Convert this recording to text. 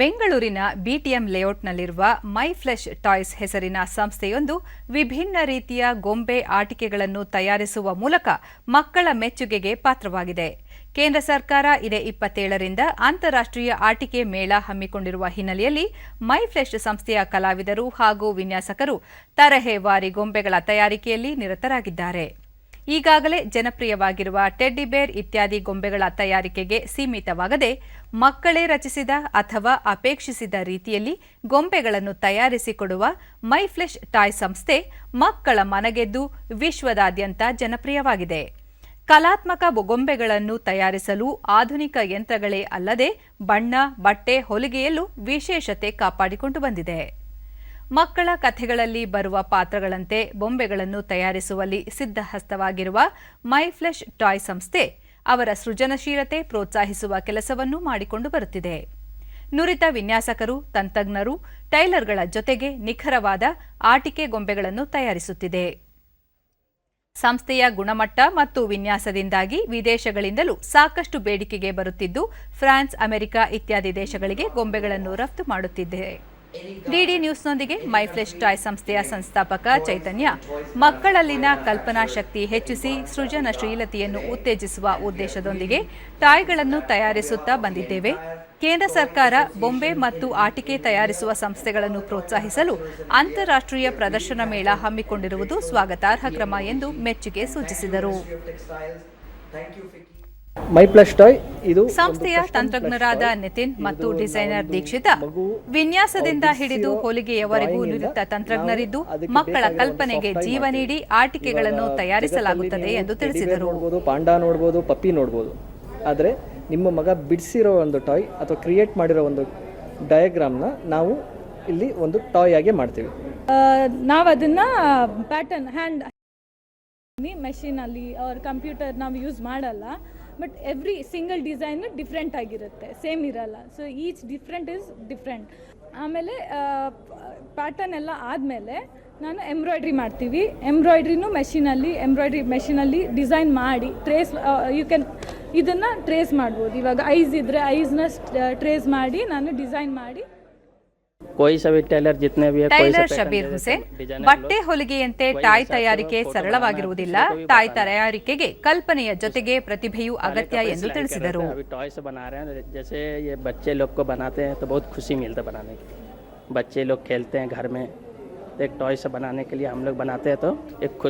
ಬೆಂಗಳೂರಿನ ಬಿಟಿಎಂ ಲೇಔಟ್ನಲ್ಲಿರುವ my flesh toys ಹೆಸರಿನ ಸಂಸ್ಥೆಯೊಂದು ವಿಭಿನ್ನ ರೀತಿಯ ಗೊಂಬೆ ಆಟಿಕೆಗಳನ್ನು ತಯಾರಿಸುವ ಮೂಲಕ ಮಕ್ಕಳ ಮೆಚ್ಚುಗೆಗೆ ಪಾತ್ರವಾಗಿದೆ. ಕೇಂದ್ರ ಸರ್ಕಾರ ಇದೇ ಇಪ್ಪತ್ತೇಳರಿಂದ ಅಂತಾರಾಷ್ಟ್ರೀಯ ಆಟಿಕೆ ಮೇಳ ಹಮ್ಮಿಕೊಂಡಿರುವ ಹಿನ್ನೆಲೆಯಲ್ಲಿ ಮೈ ಫ್ಲೆಶ್ ಸಂಸ್ಥೆಯ ಕಲಾವಿದರು ಹಾಗೂ ವಿನ್ಯಾಸಕರು ತರಹೇವಾರಿ ಗೊಂಬೆಗಳ ತಯಾರಿಕೆಯಲ್ಲಿ ನಿರತರಾಗಿದ್ದಾರೆ. ಈಗಾಗಲೇ ಜನಪ್ರಿಯವಾಗಿರುವ ಟೆಡ್ಡಿ ಬೇರ್ ಇತ್ಯಾದಿ ಗೊಂಬೆಗಳ ತಯಾರಿಕೆಗೆ ಸೀಮಿತವಾಗದೆ ಮಕ್ಕಳೇ ರಚಿಸಿದ ಅಥವಾ ಅಪೇಕ್ಷಿಸಿದ ರೀತಿಯಲ್ಲಿ ಗೊಂಬೆಗಳನ್ನು ತಯಾರಿಸಿಕೊಡುವ ಮೈಫ್ಲೆಶ್ ಟಾಯ್ ಸಂಸ್ಥೆ ಮಕ್ಕಳ ಮನಗೆದ್ದು ವಿಶ್ವದಾದ್ಯಂತ ಜನಪ್ರಿಯವಾಗಿದೆ. ಕಲಾತ್ಮಕ ಗೊಂಬೆಗಳನ್ನು ತಯಾರಿಸಲು ಆಧುನಿಕ ಯಂತ್ರಗಳೇ ಅಲ್ಲದೆ ಬಣ್ಣ, ಬಟ್ಟೆ, ಹೊಲಿಗೆಯಲ್ಲೂ ವಿಶೇಷತೆ ಕಾಪಾಡಿಕೊಂಡು ಬಂದಿದೆ. ಮಕ್ಕಳ ಕಥೆಗಳಲ್ಲಿ ಬರುವ ಪಾತ್ರಗಳಂತೆ ಬೊಂಬೆಗಳನ್ನು ತಯಾರಿಸುವಲ್ಲಿ ಸಿದ್ಧಹಸ್ತವಾಗಿರುವ ಮೈಫ್ಲೆಶ್ ಟಾಯ್ ಸಂಸ್ಥೆ ಅವರ ಸೃಜನಶೀಲತೆ ಪ್ರೋತ್ಸಾಹಿಸುವ ಕೆಲಸವನ್ನು ಮಾಡಿಕೊಂಡು ಬರುತ್ತಿದೆ. ನುರಿತ ವಿನ್ಯಾಸಕರು, ತಂತ್ರಜ್ಞರು, ಟೈಲರ್ಗಳ ಜೊತೆಗೆ ನಿಖರವಾದ ಆಟಿಕೆ ಗೊಂಬೆಗಳನ್ನು ತಯಾರಿಸುತ್ತಿದೆ. ಸಂಸ್ಥೆಯ ಗುಣಮಟ್ಟ ಮತ್ತು ವಿನ್ಯಾಸದಿಂದಾಗಿ ವಿದೇಶಗಳಿಂದಲೂ ಸಾಕಷ್ಟು ಬೇಡಿಕೆಗೆ ಬರುತ್ತಿದ್ದು, ಫ್ರಾನ್ಸ್, ಅಮೆರಿಕ ಇತ್ಯಾದಿ ದೇಶಗಳಿಗೆ ಗೊಂಬೆಗಳನ್ನು ರಫ್ತು ಮಾಡುತ್ತಿದೆ. ಡಿಡಿ ನ್ಯೂಸ್ನೊಂದಿಗೆ ಮೈಫ್ಲೆಶ್ ಟಾಯ್ ಸಂಸ್ಥೆಯ ಸಂಸ್ಥಾಪಕ ಚೈತನ್ಯ. ಮಕ್ಕಳಲ್ಲಿನ ಕಲ್ಪನಾ ಶಕ್ತಿ ಹೆಚ್ಚಿಸಿ ಸೃಜನಶೀಲತೆಯನ್ನು ಉತ್ತೇಜಿಸುವ ಉದ್ದೇಶದೊಂದಿಗೆ ಟಾಯ್ಗಳನ್ನು ತಯಾರಿಸುತ್ತಾ ಬಂದಿದ್ದೇವೆ. ಕೇಂದ್ರ ಸರ್ಕಾರ ಬೊಂಬೆ ಮತ್ತು ಆಟಿಕೆ ತಯಾರಿಸುವ ಸಂಸ್ಥೆಗಳನ್ನು ಪ್ರೋತ್ಸಾಹಿಸಲು ಅಂತಾರಾಷ್ಟ್ರೀಯ ಪ್ರದರ್ಶನ ಮೇಳ ಹಮ್ಮಿಕೊಂಡಿರುವುದು ಸ್ವಾಗತಾರ್ಹ ಕ್ರಮ ಎಂದು ಮೆಚ್ಚುಗೆ ಸೂಚಿಸಿದರು. ಮೈ ಪ್ಲಸ್ ಟಾಯ್ ಇದು ಸಂಸ್ಥೆಯ ತಂತ್ರಜ್ಞರಾದ ನಿತಿನ್ ಮತ್ತು ಡಿಸೈನರ್ ದೀಕ್ಷಿತ ವಿನ್ಯಾಸದಿಂದ ಹಿಡಿದು ಹೊಲಿಗೆಯವರೆಗೂ ನುರಿತ ತಂತ್ರಜ್ಞರಿದ್ದು ಮಕ್ಕಳ ಕಲ್ಪನೆಗೆ ಜೀವ ನೀಡಿ ಆಟಿಕೆಗಳನ್ನು ತಯಾರಿಸಲಾಗುತ್ತದೆ ಎಂದು ತಿಳಿಸಿದರು. ನೋಡ್ಬೋದು ಪಾಂಡಾ ನೋಡ್ಬೋದು ಪಪ್ಪಿ ನೋಡ್ಬೋದು. ಆದರೆ ನಿಮ್ಮ ಮಗ ಬಿಡಿಸಿರೋ ಒಂದು ಟಾಯ್ ಅಥವಾ ಕ್ರಿಯೇಟ್ ಮಾಡಿರೋ ಒಂದು ಡಯಾಗ್ರಾಮ್ನ ನಾವು ಇಲ್ಲಿ ಒಂದು ಟಾಯ್ ಆಗಿ ಮಾಡ್ತೀವಿ. ನಾವು ಅದನ್ನ ಪ್ಯಾಟರ್ನ್ ಹ್ಯಾಂಡ್ ಮೆಷಿನಲ್ಲಿ ಅವ್ರ ಕಂಪ್ಯೂಟರ್ ನಾವು ಯೂಸ್ ಮಾಡಲ್ಲ. But every single design different ಆಗಿರುತ್ತೆ. ಸೇಮ್ ಇರಲ್ಲ. So each different is different ಆಮೇಲೆ ಪ್ಯಾಟರ್ನ್ ಎಲ್ಲ ಆದಮೇಲೆ ನಾನು ಎಂಬ್ರಾಯ್ಡ್ರಿ ಮಾಡ್ತೀವಿ. ಎಂಬ್ರಾಯ್ಡ್ರಿನೂ ಮೆಷಿನಲ್ಲಿ ಎಂಬ್ರಾಯ್ಡ್ರಿ ಮೆಷಿನಲ್ಲಿ ಡಿಸೈನ್ ಮಾಡಿ ಟ್ರೇಸ್ ಯು ಕ್ಯಾನ್ ಇದನ್ನು ಟ್ರೇಸ್ ಮಾಡ್ಬೋದು. ಇವಾಗ ಐಸ್ ಇದ್ದರೆ ಐಸ್ನ ಟ್ರೇಸ್ ಮಾಡಿ ನಾನು ಡಿಸೈನ್ ಮಾಡಿ कोई सा भी टेलर जितने भी है कोई सा ಟೈಲರ್ पैटर्न ಶಬೀರ್ दे ಹುಸೇನ್ देते हैं, डिजाइनर ಬಟ್ಟೆ लोग ಹೊಲಿಗೆಯಂತೆ कोई ಟಾಯ್ हिसाब से ತಯಾರಿಕೆ वो photo ಸರಳವಾಗಿರುವುದಿಲ್ಲ बनाना है, ಟಾಯ್ किसी को भी ತಯಾರಿಕೆಗೆ ಕಲ್ಪನೆಯ ಜೊತೆಗೆ ಪ್ರತಿಭೆಯೂ पहले ಅಗತ್ಯ कपड़े ಎಂದು सिलाई कर रहे ತಿಳಿಸಿದರು थे, अभी टॉय से बना रहे हैं जैसे ये बच्चे लोग को बनाते हैं तो बहुत खुशी मिलता है बनाने की बच्चे लोग खेलते हैं घर में तो एक टॉय से बनाने के लिए हम लोग बनाते हैं तो एक खुशी